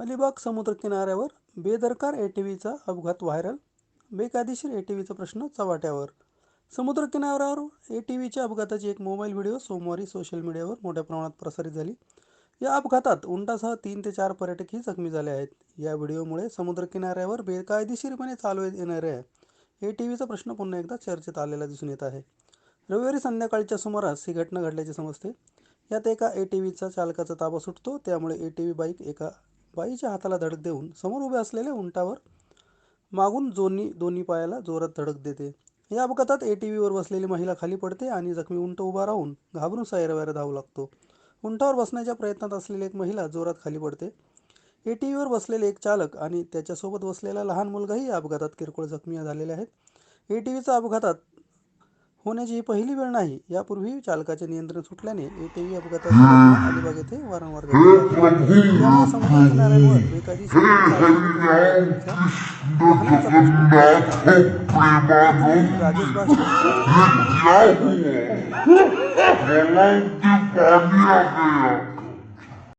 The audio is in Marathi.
अलिबाग समुद्रकिनाऱ्यावर बेदरकार ए टी व्हीचा अपघात व्हायरल बेकायदेशीर ए टी व्हीचा प्रश्न चव्हाट्यावर. समुद्रकिनाऱ्यावर एटीव्हीच्या अपघाताची एक मोबाईल व्हिडिओ सोमवारी सोशल मीडियावर मोठ्या प्रमाणात प्रसारित झाली. या अपघातात उंटासह तीन ते चार पर्यटकही जखमी झाले आहेत. या व्हिडिओमुळे समुद्रकिनाऱ्यावर बेकायदेशीरपणे चालू येणाऱ्या एटीव्हीचा प्रश्न पुन्हा एकदा चर्चेत आलेला दिसून येत आहे. रविवारी संध्याकाळच्या सुमारास ही घटना घडल्याचे समजते. यात एका ए टी व्हीचा चालकाचा ताबा सुटतो त्यामुळे ए टी व्ही बाईक एका बाईच्या हाताला धडक देऊन समोर उभे असलेल्या उंटावर मागून जोनी दोन्ही पायाला जोरात धडक देते. या अपघातात ए टी व्हीवर बसलेली महिला खाली पडते आणि जखमी उंट उभा राहून घाबरून सैरवैर धावू लागतो. उंटावर बसण्याच्या प्रयत्नात असलेली एक महिला जोरात खाली पडते. ए टी व्हीवर बसलेले एक चालक आणि त्याच्यासोबत बसलेला लहान मुलगाही या अपघातात किरकोळ जखमी झालेले आहेत. एटीव्हीचा अपघातात होण्याची ही पहिली वेळ नाही यापूर्वी चालकाचे नियंत्रण सुटल्याने एटीव्ही अपघाताची घटना अलिबाग येथे वारंवार राजेश